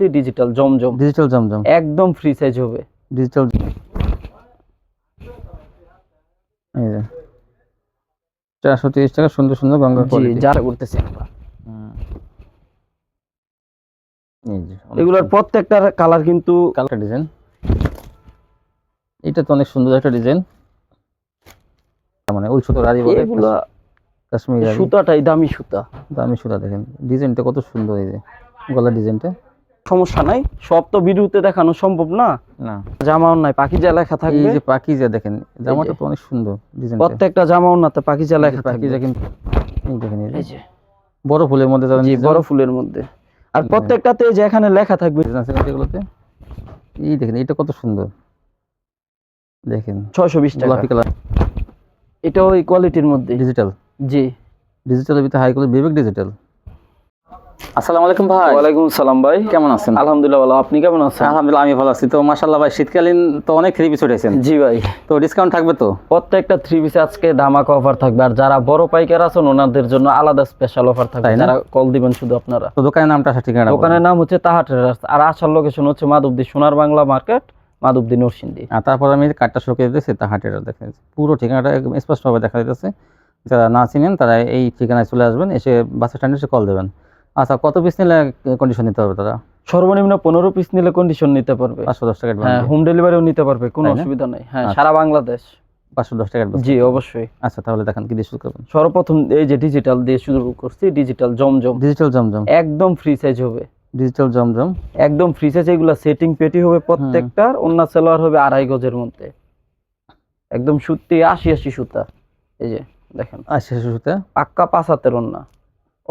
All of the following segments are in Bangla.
করছি ডিজিটাল জমজম। ডিজিটাল জমজম। একদম ফ্রি সাইজ হবে। ডিজিটাল এই যে। চারশো তিরিশ টাকা সুন্দর সুন্দর গঙ্গা যারা করতেছি আমরা। এই যে এগুলোর প্রত্যেকটার কালার কিন্তু কালার ডিজাইন এটা তো অনেক সুন্দর একটা ডিজাইন মানে উল সুতো রাজি বলে এগুলা কাশ্মীরি সুতাটাই দামি সুতা। দামি সুতা দেখেন। ডিজাইনটা কত সুন্দর এই যে। গলার ডিজাইনটা সমস্যা নাই। সব তো ভিডিওতে দেখানো সম্ভব না। না। জামাও নাই পাখিজা লেখা এই থাকবে। যে পাকিজা দেখেন জামাটা তো অনেক সুন্দর ডিজাইনটা প্রত্যেকটা জামাও নাতে পাখিজা লেখা থাকবে। পাকিজা কিন্তু এই দেখেন এই যে বড় ফুলের মধ্যে জি বড় ফুলের মধ্যে। আর প্রত্যেকটাতে এই যে এখানে লেখা থাকবে। ডিজাইন এগুলোতে এই দেখেন এটা কত সুন্দর। দেখেন। ছয়শো বিশ টাকা। গোলাপি কালার। এটা ওই কোয়ালিটির মধ্যে। ডিজিটাল জি। ডিজিটাল ভিতরে হাই কোয়ালিটি বিবেক ডিজিটাল আসসালামু আলাইকুম ভাই। ওয়ালাইকুম সালাম ভাই। কেমন আছেন? আলহামদুলিল্লাহ ভালো। আপনি কেমন আছেন? আলহামদুলিল্লাহ আমি ভালো আছি। তো মাশাআল্লাহ ভাই শীতকালীন তো অনেক থ্রি পিস উঠেছেন। জি ভাই। তো ডিসকাউন্ট থাকবে তো? প্রত্যেকটা থ্রি পিস আজকে ধামাকা অফার থাকবে। আর যারা বড় পাইকার আছেন ওনাদের জন্য আলাদা স্পেশাল অফার থাকবে। যারা কল দিবেন শুধু আপনারা। তো দোকানের নামটা আসা ঠিকানা দোকানের নাম হচ্ছে তাহা আর আসার লোকেশন হচ্ছে মাধবদী সোনার বাংলা মার্কেট মাধবদী নরসিংদী। আর তারপর আমি কার্ডটা শোকে দিতেছি তা হাটের দেখা যাচ্ছে পুরো ঠিকানাটা স্পষ্টভাবে দেখা যাচ্ছে যারা না চিনেন তারা এই ঠিকানায় চলে আসবেন এসে বাস স্ট্যান্ডে এসে কল দেবেন। আচ্ছা কত পিস নিলে কন্ডিশন নিতে হবে তারা সর্বনিম্ন পনেরো পিস নিলে কন্ডিশন নিতে পারবে। পাঁচশো দশ টাকা হ্যাঁ হোম ডেলিভারিও নিতে পারবে কোনো অসুবিধা নেই। হ্যাঁ আচ্ছা। সারা বাংলাদেশ। পাঁচশো দশ টাকা জি অবশ্যই। আচ্ছা তাহলে দেখেন কি দিয়ে শুরু করবেন। সর্বপ্রথম এই যে ডিজিটাল দিয়ে শুরু করছি ডিজিটাল জমজম। ডিজিটাল জমজম। একদম ফ্রি সাইজ হবে। ডিজিটাল জমজম। একদম ফ্রি সাইজ এগুলা সেটিং পেটি হবে প্রত্যেকটার অন্য সেলোয়ার হবে আড়াই গজের মধ্যে। একদম সুতি আশি আশি সুতা। এই যে দেখেন। আর শেষ শুরুতে পাক্কা পাঁচ হাতের অন্যা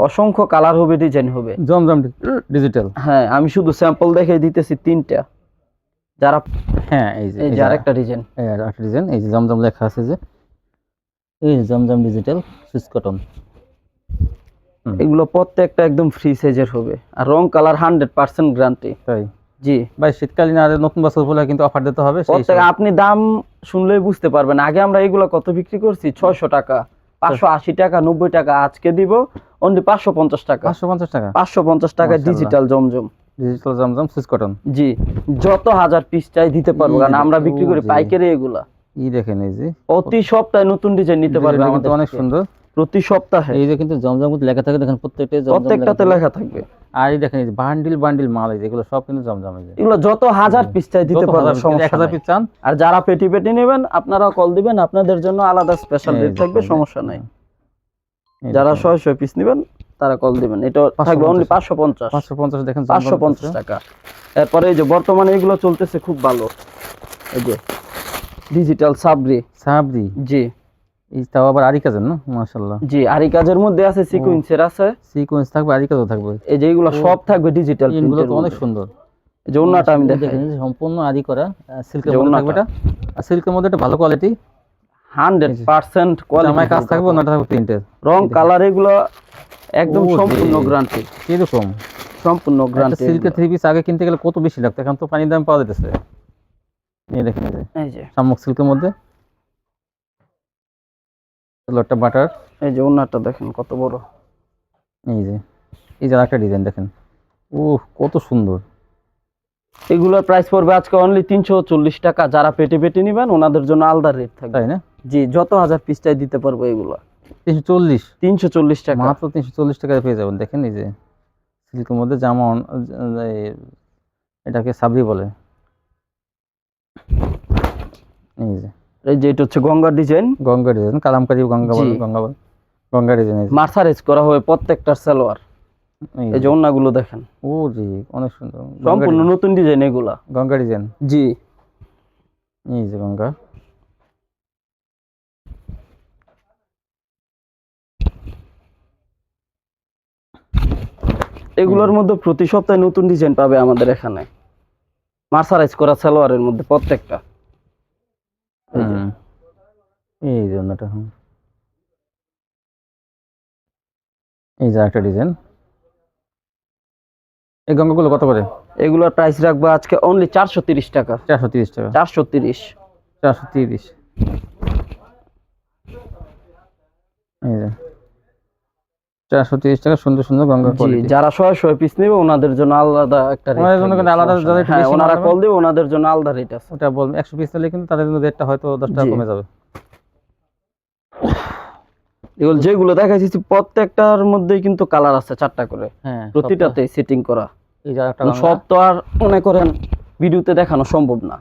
অসংখ্য কালার হবে ডিজাইন হবে। জমজম ডিজিটাল হ্যাঁ আমি শুধু স্যাম্পল দেখে দিতেছি তিনটা। যারা হ্যাঁ এই যে এই যে আরেকটা ডিজাইন এই আর একটা ডিজাইন এই যে জমজম লেখা আছে যে এই যে জমজম ডিজিটাল সুইস কটন। এগুলো প্রত্যেকটা একদম ফ্রি সাইজের হবে। আর রং কালার হান্ড্রেড পার্সেন্ট গ্যারান্টি তাই? জি। ভাই শীতকালীন আর নতুন বছর বলে কিন্তু অফার দিতে হবে আপনি দাম শুনলেই বুঝতে পারবেন। আগে আমরা এগুলো কত বিক্রি করছি? ছয়শো টাকা। পাঁচশো আশি টাকা নব্বই টাকা আজকে দিব অনলি পাঁচশো পঞ্চাশ টাকা। পাঁচশো পঞ্চাশ টাকা। পাঁচশো পঞ্চাশ টাকা digital Zamzam. Digital Zamzam Swiss cotton. জি যত হাজার পিস চাই দিতে পারব কারণ আমরা বিক্রি করি পাইকারি এগুলা। ই দেখেন এই যে। অতি সপ্তাহে নতুন ডিজাইন নিতে পারবে আমাদের অনেক সুন্দর। প্রতি সপ্তাহে এই যে কিন্তু জমজম লেখা থাকে দেখেন প্রত্যেকটা প্রত্যেকটাতে লেখা থাকবে আর এই দেখেন এই বান্ডিল বান্ডিল মাল এই যে এগুলো সব কিন্তু জমজম এগুলো যত হাজার পিস চাই দিতে যত পারবে হাজার এক সমস্যা হাজার পিস চান। আর যারা পেটি পেটি নেবেন আপনারা কল দিবেন আপনাদের জন্য আলাদা স্পেশাল রেট থাকবে সমস্যা নাই। যারা দেখেন। শয় শয় পিস নেবেন তারা কল দিবেন। এটা থাকবে অনলি পাঁচশো পঞ্চাশ। পাঁচশো পঞ্চাশ দেখেন জমজম পাঁচশো পঞ্চাশ আছে। টাকা। এরপরে এই যে বর্তমানে এগুলো চলতেছে খুব ভালো। এই যে ডিজিটাল সাবরি। সাবরি। জি। তাও আবার আরি কাজের না? মাশাল্লাহ জি আর কাজের মধ্যে আছে সিকুয়েন্সের আছে। সিকোয়েন্স থাকবে আরি কাজও থাকবে। এই যে এগুলো সব থাকবে ডিজিটাল এগুলো তো অনেক সুন্দর। এই যে অন্যটা আমি দেখাই। সম্পূর্ণ আদি করা সিল্কের মধ্যে থাকবে এটা। আর সিল্কের মধ্যে একটা ভালো কোয়ালিটি হান্ড্রেড পার্সেন্ট জামায় কাজ থাকবে ওনাটা থাকবে প্রিন্টের রং কালার এগুলো একদম সম্পূর্ণ গ্যারান্টি কীরকম? সম্পূর্ণ গ্যারান্টি সিল্কের থ্রি পিস আগে কিনতে গেলে কত বেশি লাগতো? এখন তো পানির দাম পাওয়া যেতেছে এই দেখেন এই যে সিল্কের মধ্যে। লটটা বাটার। এই যে অন্যটা দেখেন কত বড়। এই যে এই যে একটা ডিজাইন দেখেন। ও কত সুন্দর। এগুলোর প্রাইস পড়বে আজকে অনলি তিনশো চল্লিশ টাকা। যারা পেটে পেটে নেবেন ওনাদের জন্য আলাদা রেট থাকবে। তাই না? জি যত হাজার পিস চাই দিতে পারব এগুলো। তিনশো চল্লিশ? তিনশো চল্লিশ টাকা। মাত্র তিনশো চল্লিশ টাকায় পেয়ে যাবেন। দেখেন এই যে সিল্কের মধ্যে জামা এটাকে সাবরি বলে। এই যে এই যে এটা হচ্ছে গঙ্গার design Ganga design kalamkari Ganga Ganga Ganga design mercerise করা হবে প্রত্যেকটার সালোয়ার। এই যে। অন্যগুলো দেখেন। ও জি অনেক সুন্দর। সম্পূর্ণ নতুন ডিজাইন এগুলা। গঙ্গা ডিজাইন জি। এই যে গঙ্গা। এগুলোর মধ্যে প্রতি সপ্তাহে নতুন ডিজাইন পাবে আমাদের এখানে। মার্সারাইজ করা সালোয়ারের মধ্যে প্রত্যেকটা। এই যে অন্যটা। হুম। এই যে একটা ডিজাইন এই গঙ্গাগুলো কত করে? এগুলোর প্রাইস রাখব আজকে অনলি চারশো তিরিশ টাকা। চারশো তিরিশ টাকা। চারশো তিরিশ। চারশো তিরিশ। এই যে। চারশো তিরিশ টাকা সুন্দর সুন্দর গঙ্গা যারা শয়ে শয়ে পিস নেবে ওনাদের জন্য আলাদা একটা ওনাদের জন্য কিন্তু আলাদা হ্যাঁ ওনারা কল দেবে ওনাদের জন্য আলাদা রেট আছে। ওটা বলবেন একশো পিস নিলে কিন্তু তাদের জন্য রেটটা হয়তো দশ টাকা কমে যাবে। এগুলো যেগুলো দেখাইছি প্রত্যেকটার মধ্যেই কিন্তু কালার আছে চারটা করে। হ্যাঁ প্রতিটাতে সেটিং করা। সব তো আর মনে করেন ভিডিওতে দেখানো সম্ভব না।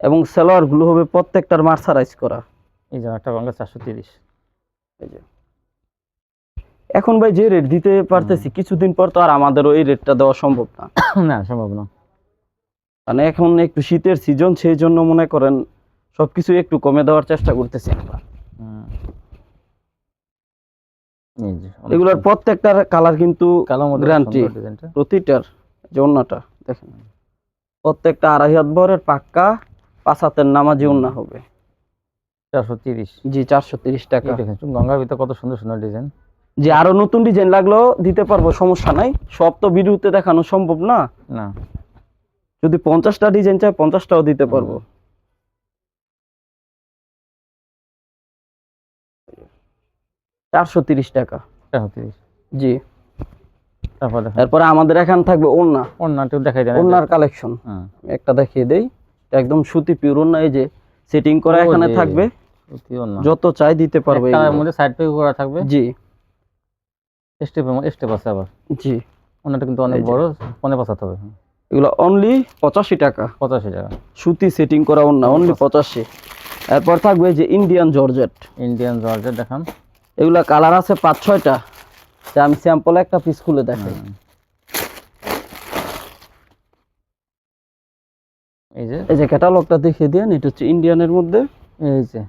এবং সেলোয়ারগুলো হবে প্রত্যেকটার মার্সারাইজ করা। এই যে একটা গঙ্গা চারশো তিরিশ। এই যে। এখন ভাই যে রেট দিতে পারতেছি কিছুদিন পর তো আর আমাদের ওই রেটটা দেওয়া সম্ভব না। না সম্ভব না। মানে এখন একটু শীতের সিজন সেই জন্য মনে করেন সবকিছু একটু কমে দেওয়ার চেষ্টা করতেছি আমরা হুম। এই যে অনেক এগুলোর প্রত্যেকটার কালার কিন্তু গ্যারান্টি প্রতিটার যে ওন্নাটা দেখেন। প্রত্যেকটা আড়াই হাত ভরের পাক্কা পাঁচ হাতের নামাজি ওন্না হবে। চারশো তিরিশ। জি চারশো তিরিশ টাকা। দেখেন গঙ্গার ভিতরে কত সুন্দর সুন্দর ডিজাইন যে আরও নতুন ডিজাইন লাগলেও দিতে পারব সমস্যা নাই। সব তো ভিডিওতে দেখানো সম্ভব না। না। যদি পঞ্চাশটা ডিজাইন চাই পঞ্চাশটাও দিতে পারব। চারশো তিরিশ টাকা। চারশো তিরিশ। জি। তারপর? আমাদের এখানে থাকবে ওন্না অন্যটা দেখাই দেন। ওন্নার কালেকশন একটা দেখিয়ে দেই। একদম সুতি পিওর ওন্না এই যে সেটিং করা এখানে থাকবে। যত চাই দিতে পারবে এগুলো। মধ্যে সাইড পে করা থাকবে। জি। মধ্যে স্টেপ আছে আবার। জি। অন্যটা কিন্তু অনেক বড় পনে পাঁচাতে হবে। এগুলো অনলি পঁচাশি টাকা। পঁচাশি টাকা। সুতি সেটিং করা ওন্না অনলি পঁচাশি। এরপর থাকবে যে ইন্ডিয়ান জর্জেট ইন্ডিয়ান জর্জেট দেখান। এগুলা কালার আছে পাঁচ ছয়টা। আমি স্যাম্পল একটা পিস খুলে দেখাই। এই যে এই যে ক্যাটালগটা দেখিয়ে দেন এটা হচ্ছে ইন্ডিয়ানের মধ্যে। এই যে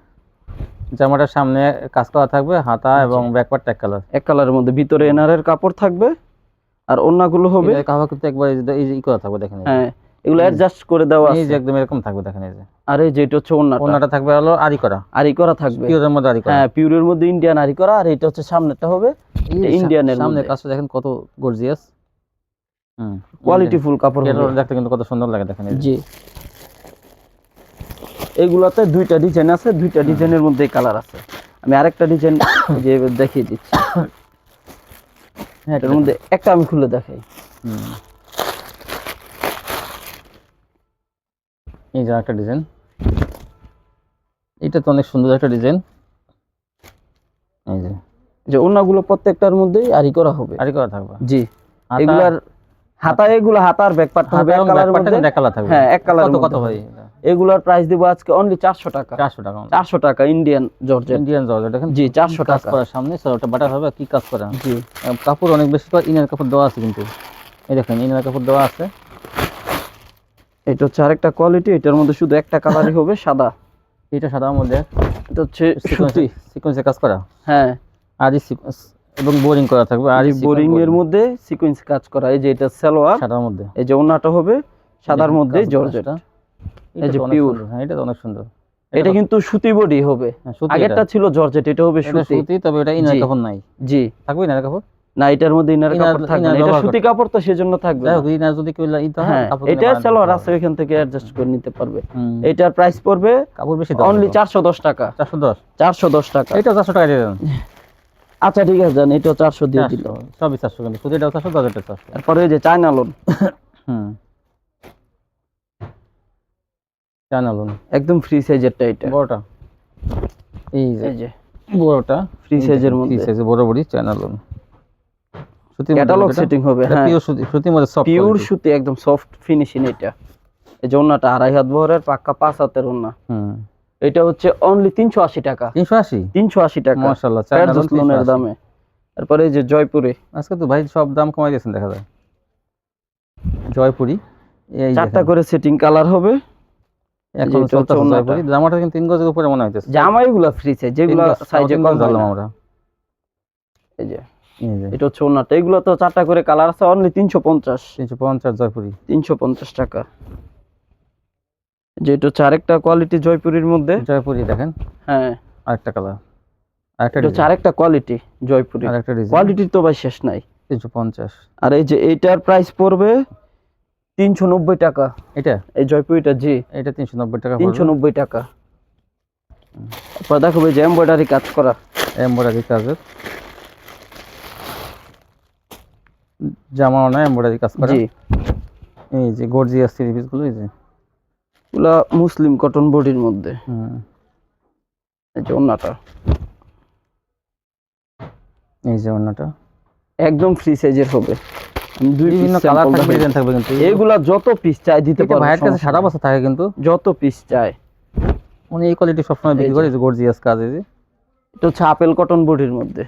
জামাটার সামনে কাজ করা থাকবে হাতা এবং ব্যাকপার্ট এক কালার এক কালারের মধ্যে ভিতরে এনারের কাপড় থাকবে আর অন্যগুলো হবে কিন্তু একবার এই করা থাকবে দেখেন হ্যাঁ এগুলো অ্যাডজাস্ট করে দেওয়া এই আছে। যে একদম এরকম থাকবে দেখেন এই যে। আর এই যে এটা হচ্ছে অন্যটা অন্যটা থাকবে হলো আরি করা। আরি করা থাকবে। পিওরের মধ্যে আরি করা। হ্যাঁ পিউরের মধ্যে ইন্ডিয়ান আরি করা আর এটা হচ্ছে সামনেরটা হবে ইন্ডিয়ানের সামনে। কাজটা দেখেন কত গর্জিয়াস হুম কোয়ালিটি ফুল কাপড় দেখতে কিন্তু কত সুন্দর লাগে দেখেন জি। এগুলাতে দুইটা ডিজাইন আছে দুইটা ডিজাইনের মধ্যে কালার আছে। আমি আরেকটা ডিজাইন যে দেখিয়ে দিচ্ছি। হ্যাঁ এর মধ্যে একটা আমি খুলে দেখাই। এই যে একটা ডিজাইন এটা তো অনেক সুন্দর একটা ডিজাইন এই যে। যে অন্যগুলো প্রত্যেকটার মধ্যেই আরি করা হবে। আরি করা থাকবে। জি। এগুলার হাতা এগুলো হাতার ব্যাক পার্ট হবে এক এবং কালারের মধ্যে। এক কালার থাকবে। হ্যাঁ, এক কালারের কত কত ভাই? এগুলার প্রাইস দিব আজকে অনলি চারশো টাকা। চারশো টাকা চারশো টাকা ইন্ডিয়ান জর্জেট ইন্ডিয়ান জর্জেট দেখেন জি চারশো কাজ টাকা। করার সামনে স্যার ওটা বাটার হবে কি কাজ করা জি। কাপড় অনেক বেশি করে ইনার কাপড় দেওয়া আছে কিন্তু। এই দেখেন ইনার কাপড় দেওয়া আছে। এটা হচ্ছে আরেকটা কোয়ালিটি এটার মধ্যে শুধু একটা কালারই হবে সাদা। এটা সাদার মধ্যে। এটা হচ্ছে সুতি। সিকোয়েন্সে কাজ করা। হ্যাঁ। আর সিকোয়েন্স এবং বোরিং করা থাকবে আর বোরিং এর মধ্যে সিকোয়েন্স কাজ করা। এই যে এটা সালোয়ার সাদার মধ্যে। এই যে ওনাটা হবে সাদার মধ্যে জর্জেট। এই যে সুন্দর। হ্যাঁ এটা তো অনেক সুন্দর। এটা কিন্তু সুতি বডি হবে। হ্যাঁ, আগেরটা ছিল জর্জেট এটা হবে সুতি। তবে এটা ইনার। কাপড় নাই। জি। থাকবে ইনার কাপড়? না এটার মধ্যে ইনার কাপড় থাকবে না এটা সুতি কাপড় তো সেজন্য থাকবে না। ইনার যদি কেউ ই তো হ্যাঁ এটা সালোয়ার আছে ওইখান থেকে অ্যাডজাস্ট করে নিতে পারবে। এটার প্রাইস পড়বে কাপড় বেশি অনলি চারশো দশ টাকা। চারশো দশ? চারশো দশ টাকা। এটা চারশো টাকা দিয়ে দেন। আচ্ছা ঠিক আছে জান এটা চারশো দিয়ে দিল। সবই চারশো কিন্তু শুধু এটাও চারশো দশ এটা চারশো। তারপরে এই যে চায়না লোন হুম। জানা লোন একদম ফ্রি সাইজেরটা এটা। বড়টা। এই যে। বড়টা। Size এর মধ্যে। ফ্রি সাইজে বড় বড়ি চায়না লোন ক্যাটালগ সেটিং হবে হ্যাঁ। পিওর সুতি সুতির মধ্যে সফট পিওর সুতি একদম সফট ফিনিশিং এটা। এই যে ওন্নাটা আড়াই হাত বহরের পাক্কা পাঁচ হাতের ওন্না। হুম। এটা হচ্ছে অনলি তিনশো আশি টাকা। তিনশো আশি? তিনশো আশি টাকা। মাশাআল্লাহ লোন দামে। তারপরে এই যে জয়পুরে। আজকে তো ভাই সব দাম কমাই দিয়েছেন দেখা যায়। জয়পুরি এই চারটা করে সেটিং কালার হবে। এখন চলতেছে জয়পুরি। জামাটা কিন্তু তিন গজের উপরে মনে হইতেছে। জামাইগুলা ফ্রি সাইজ যেগুলো সাইজে কম না। আমরা। এই যে। এটা হচ্ছে ওন্নাটা এগুলো তো চারটা করে কালার আছে অনলি তিনশো পঞ্চাশ। তিনশো পঞ্চাশ জয়পুরি। তিনশো পঞ্চাশ টাকা। যে এটা হচ্ছে আরেকটা কোয়ালিটি জয়পুরের মধ্যে। জয়পুরি দেখেন। হ্যাঁ। আরেকটা কালার আরেকটা হচ্ছে আরেকটা কোয়ালিটি জয়পুরি। আরেকটা ডিজাইন কোয়ালিটির তো ভাই শেষ নাই। তিনশো পঞ্চাশ। আর এই যে এইটার প্রাইস পড়বে তিনশো নব্বই টাকা। এটা? এই জয়পুরিটা জি। এটা তিনশো নব্বই টাকা তিনশো নব্বই টাকা। তারপর দেখো এই যে এমব্রয়ডারি কাজ করা। এমব্রয়ডারি কাজের। জামাও নাই এমব্রয়ডারি কাজ করা। জি। এই যে গর্জিয়াস থ্রি পিসগুলো এই যে। এগুলা মুসলিম কটন বডির মধ্যে। হুম, এই যে ওন্নাটা। এই যে অন্যটা একদম ফ্রি সাইজের হবে। বিভিন্ন কালার থাকবে ডিজাইন থাকবে কিন্তু। এগুলা যত পিস চাই দিতে পারব ভাইয়ের কাছে সারা বছর থাকে কিন্তু। যত পিস চাই। উনি এই কোয়ালিটি সবসময় বিক্রি করে গর্জিয়াস কাজ এই যে। এটা হচ্ছে আপেল কটন বডির মধ্যে।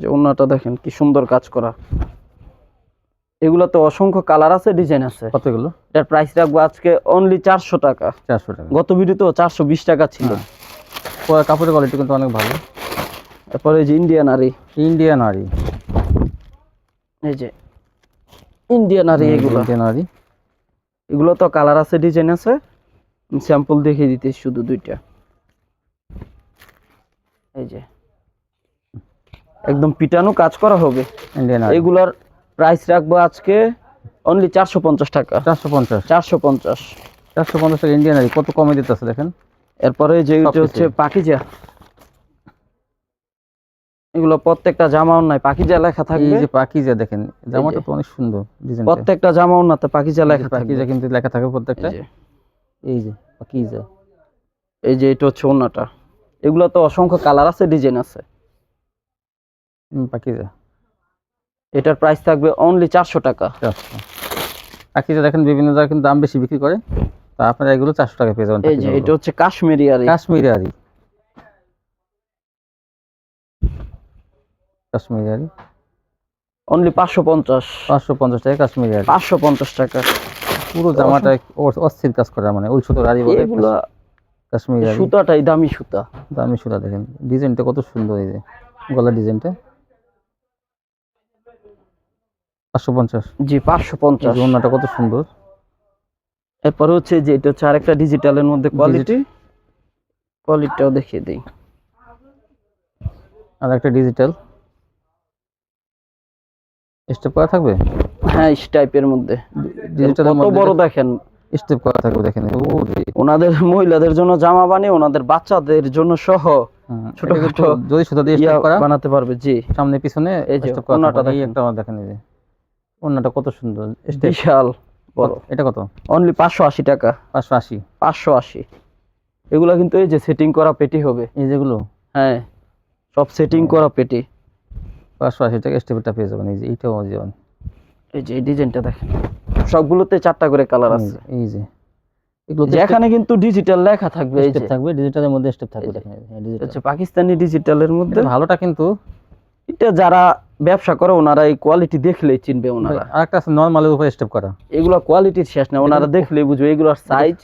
যে ওন্নাটা দেখেন কি সুন্দর কাজ করা। এগুলা তো অসংখ্য কালার আছে ডিজাইন আছে। কতগুলো? এটার প্রাইস রাখব আজকে অনলি চারশো টাকা। চারশো টাকা। গত ভিডিওতে চারশো বিশ টাকা ছিল। হ্যাঁ। পরে কাপড়ের কোয়ালিটি কিন্তু অনেক ভালো। তারপরে এই যে ইন্ডিয়ান আরি। ইন্ডিয়ান আরি। এই যে ইন্ডিয়ান আরি এগুলো। ইন্ডিয়ান আরি। এগুলো তো কালার আছে ডিজাইন আছে। স্যাম্পল দেখিয়ে দিতে শুধু দুইটা। এই যে। একদম পিটানো কাজ করা হবে। ইন্ডিয়ান এগুলার প্রাইস রাখব আজকে অনলি চারশো পঞ্চাশ টাকা। চারশো পঞ্চাশ। চারশো পঞ্চাশ। চারশো পঞ্চাশ টাকা ইন্ডিয়ান আরি কত কমে দিতেছে দেখেন? এরপরে যে হচ্ছে। পাকিজা। এগুলো প্রত্যেকটা জামা নাই পাকিজা লেখা এই যে পাকিজা দেখেন জামাটা তো অনেক সুন্দর ডিজাইন প্রত্যেকটা জামা নাতে পাকিজা লেখা পাকিজা কিন্তু লেখা থাকে প্রত্যেকটা। এই যে। যে এই যে এটা হচ্ছে ওন্নাটা। এগুলো তো অসংখ্য কালার আছে ডিজাইন আছে। পাকিজা এটার প্রাইস থাকবে অনলি চারশো টাকা। পাকিজা দেখেন বিভিন্ন জায়গায় কিন্তু দাম বেশি বিক্রি করে। তা আপনারা এগুলো চারশো টাকা পেয়ে যাবেন এই যে এটা হচ্ছে কাশ্মীরি আর। কাশ্মীরি আরি। কাশ্মীরি আরি। অনলি পাঁচশো পঞ্চাশ। পাঁচশো পঞ্চাশ টাকা কাশ্মীরি আরি। পাঁচশো পঞ্চাশ টাকা। পুরো জামাটা অস্থির কাজ করা মানে ওই সুতোর আরি বলে। এগুলা কাশ্মীরি আরি। সুতাটাই দামি সুতা। দামি সুতা দেখেন। ডিজাইনটা কত সুন্দর এই যে। গলার ডিজাইনটা। পাঁচশো পঞ্চাশ। জি পাঁচশো পঞ্চাশ। ওনাটা কত সুন্দর। এরপরে হচ্ছে যে এটা হচ্ছে আরেকটা ডিজিটালের মধ্যে কোয়ালিটি কোয়ালিটিটাও দেখিয়ে দিই। আর একটা ডিজিটাল স্টেপ করা থাকবে? হ্যাঁ টাইপের মধ্যে। কত বড় দেখেন? স্টেপ করা থাকবে দেখেন। ওনাদের মহিলাদের জন্য জামা বানিয়ে ওনাদের বাচ্চাদের জন্য সহ ছোটখাটো এটা কিন্তু যদি সুতা দিয়ে স্টেপ করা বানাতে পারবে জি। সামনে পিছনে এই যে, দেখেন। একটা দেখেন এই যে। ওড়নাটা কত সুন্দর। বিশাল বড়। এটা কত? অনলি পাঁচশো আশি টাকা। পাঁচশো আশি? পাঁচশো আশি। এগুলা কিন্তু এই যে সেটিং করা পেটি হবে। এই যেগুলো? হ্যাঁ। সব সেটিং করা পেটি। পাঁচশো আশি টাকা স্টেপটা পেয়ে যাবেন। এই যে এইটাও যেমন এই যে এই ডিজাইনটা দেখেন। সবগুলোতে চারটা করে কালার আছে। এই যে। এগুলো যেখানে কিন্তু ডিজিটাল লেখা থাকবে এই যে। থাকবে ডিজিটালের মধ্যে স্টেপ থাকবে দেখেন হচ্ছে পাকিস্তানি ডিজিটালের মধ্যে। ভালোটা কিন্তু এটা যারা ব্যবসা করে ওনারা এই কোয়ালিটি দেখলেই চিনবে ওনারা। আরেকটা আছে নর্মালের উপরে স্টেপ করা। এগুলা কোয়ালিটির শেষ না ওনারা দেখলেই বুঝবে এগুলোর সাইজ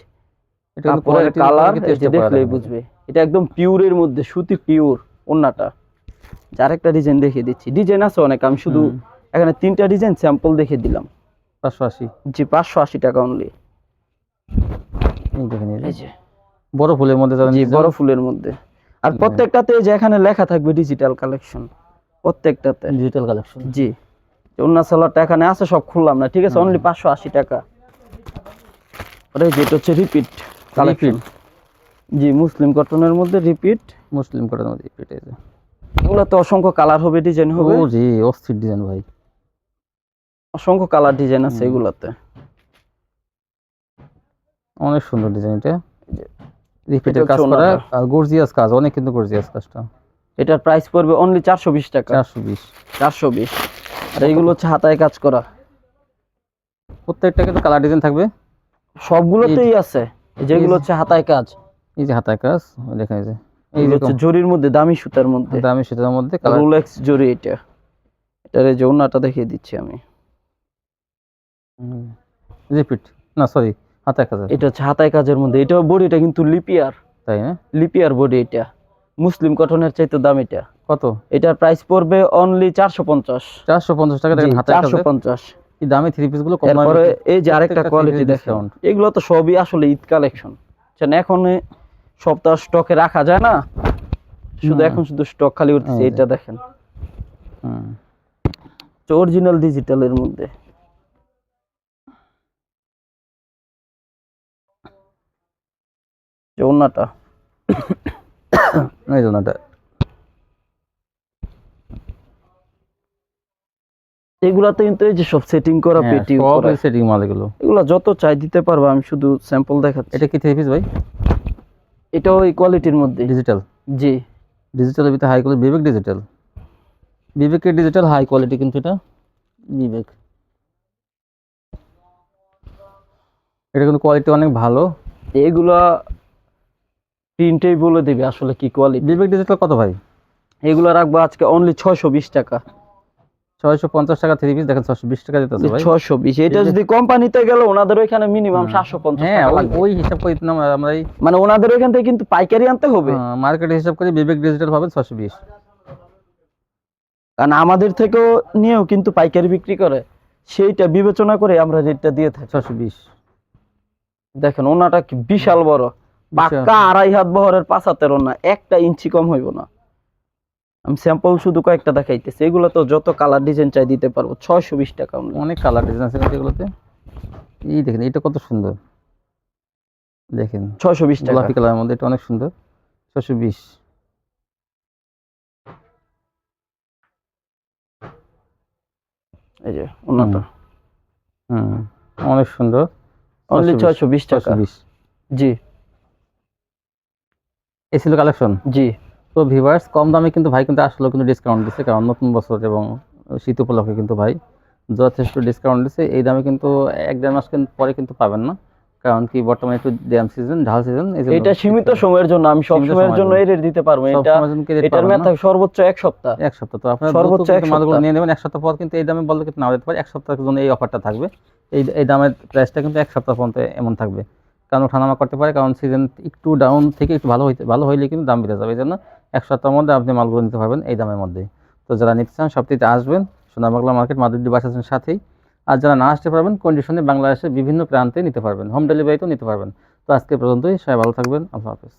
এটা কালার দেখলেই বুঝবে। এটা একদম পিওরের মধ্যে সুতি পিওর ওন্নাটা যার একটা ডিজাইন দেখিয়ে দিচ্ছি। ডিজাইন আছে অনেক আমি শুধু এখানে তিনটা ডিজাইন স্যাম্পল দেখে দিলাম। পাঁচশো আশি। জি পাঁচশো আশি টাকা অনলি এই দেখেন এই যে। বড় ফুলের মধ্যে বড় ফুলের মধ্যে। আর প্রত্যেকটাতে যে এখানে লেখা থাকবে ডিজিটাল কালেকশন প্রত্যেকটাতে। ডিজিটাল কালেকশন জি। অন্য সালোয়ারটা এখানে আছে সব খুললাম না ঠিক আছে? অনলি পাঁচশো আশি টাকা। আরে যেটা হচ্ছে রিপিট কালেকশন জি মুসলিম কটনের মধ্যে রিপিট মুসলিম করার মধ্যে এই যে। এগুলো তো অসংখ্য কালার হবে ডিজাইন হবে। ও জি অস্থির ডিজাইন ভাই। অসংখ্য কালার ডিজাইন আছে। এগুলাতে। অনেক সুন্দর ডিজাইন এটা। রিপিটের কাজ করা আর গর্জিয়াস কাজ অনেক কিন্তু গর্জিয়াস কাজটা। এটার প্রাইস পড়বে অনলি চারশো বিশ টাকা। চারশো বিশ। চারশো বিশ। আর এইগুলো হচ্ছে হাতায় কাজ করা। প্রত্যেকটা কিন্তু কালার ডিজাইন থাকবে। সবগুলোতেই আছে। যেগুলো হচ্ছে হাতায় কাজ। এই যে হাতায় কাজ দেখেন এই যে এই হচ্ছে জরির মধ্যে দামি সুতার মধ্যে। দামি সেটার মধ্যে কালার রোলেক্স জরি এটা। এটার এই যৌনাটা দেখিয়ে দিচ্ছি আমি। রিপিট না সরি হাতায় কাজ এটা হচ্ছে হাতায় কাজের মধ্যে। এটা বডিটা কিন্তু লিপিয়ার তাই না? লিপিয়ার বডি এটা। মুসলিম কটনের চাইতে দাম এটা। কত? এটার প্রাইস পড়বে অনলি চারশো পঞ্চাশ। চারশো পঞ্চাশ টাকা দেখেন চারশো পঞ্চাশ। এই দামি থ্রি পিসগুলো বিক্রি- এই যে আরেকটা কোয়ালিটি দেখেন এগুলো তো সবই আসলে ঈদ কালেকশন এখন সপ্তাহ স্টকে রাখা যায় না। শুধু এখন শুধু স্টক খালি উঠছে এটা দেখেন। হুম। অরিজিনাল ডিজিটালের মধ্যে। এই জন্য এগুলাতে কিন্তু এই যে সব সেটিং করা পেটি সব সেটিং মাল এগুলো এগুলা যত চাই দিতে পারব আমি শুধু স্যাম্পল দেখাচ্ছি এটা কি থ্রি পিস ভাই এটা ওই কোয়ালিটির মধ্যে ডিজিটাল জি ডিজিটালের ভিতরে হাই কোয়ালিটি বিবেক ডিজিটাল বিবেকের ডিজিটাল হাই কোয়ালিটি কিন্তু এটা বিবেক এটা কিন্তু কোয়ালিটি অনেক ভালো。এগুলা প্রিন্টেই বলে দিবে আসলে কি কোয়ালিটি বিবেক ডিজিটাল কত ভাই? এগুলো রাখব আজকে অনলি ছয়শো বিশ টাকা। ছয়শো পঞ্চাশ টাকা থ্রি পিস দেখেন ছশো বিশ টাকা ভাই। ছয়শো বিশ এটা যদি কোম্পানিতে গেল ওনাদের ওইখানে মিনিমাম সাতশো পঞ্চাশ হ্যাঁ ওই হিসাব করে আমরা মানে ওনাদের ওইখান থেকে কিন্তু পাইকারি আনতে হবে। মার্কেট হিসাব করে বিবেক ডিজিটাল পাবেন ছশো বিশ। কারণ আমাদের থেকেও নিয়েও কিন্তু পাইকারি বিক্রি করে সেইটা বিবেচনা করে আমরা রেটটা দিয়ে থাকি। ছশো বিশ। দেখেন ওনাটা কি বিশাল বড়। পাক্কা আড়াই হাত বহরের পাঁচ হাতের ওনা একটা ইঞ্চি কম হইব না। আমি স্যাম্পল শুধু কয়েকটা দেখাইতেছি এগুলো তো যত কালার ডিজাইন চাই দিতে পারব ছয়শো বিশ টাকা অনেক কালার ডিজাইন আছে এগুলোতে। এই দেখেন এটা কত সুন্দর। দেখেন ছয়শো বিশ টাকা। গোলাপি কালারের মধ্যে এটা অনেক সুন্দর। ছশো বিশ। এই যে ওনাটা হুম অনেক সুন্দর। অনলি ছয়শো বিশ টাকা। বিশ। জি। এই ছিল কালেকশন? জি। তো ভিভার্স কম দামে কিন্তু ভাই কিন্তু আসলেও কিন্তু ডিসকাউন্ট দিচ্ছে কারণ নতুন বছর এবং শীত উপলক্ষে কিন্তু ভাই যথেষ্ট ডিসকাউন্ট দিচ্ছে এই দামে কিন্তু এক দেড় মাস কিন্তু পরে কিন্তু পাবেন না কারণ কি বর্তমানে একটু ড্যাম সিজন ঢাল সিজন এটা সীমিত সময়ের জন্য আমি সব সময়ের জন্য। এই রেট দিতে পারব। এটা এটার মেয়াদ থাকে সর্বোচ্চ এক সপ্তাহ। এক সপ্তাহ তো আপনার সর্বোচ্চ এক মালগুলো। নিয়ে নেবেন। এক সপ্তাহ পর কিন্তু এই দামে বললে কিন্তু নাও দিতে পারে। এক সপ্তাহের জন্য এই অফারটা থাকবে। এই এই দামের প্রাইসটা কিন্তু এক সপ্তাহ পর্যন্ত এমন থাকবে। কারণ ওঠানামা করতে পারে, কারণ সিজন একটু ডাউন থেকে একটু ভালো হইতে, ভালো হইলে কিন্তু দাম বেড়ে যাবে। এই জন্য এক সপ্তাহের মধ্যে আপনি মালগুলো নিতে পারবেন এই দামের মধ্যে। তো যারা নিতে চান সপ্তাহে আসবেন সোনাবাংলা মার্কেট মাদুদ্দি বাসাসের সাথেই। আর যারা না আসতে পারবেন কন্ডিশনে বাংলাদেশের বিভিন্ন প্রান্তে নিতে পারবেন। হোম ডেলিভারিতেও নিতে পারবেন। তো আজকে পর্যন্তই, সবাই ভালো থাকবেন, আল্লাহ হাফেজ।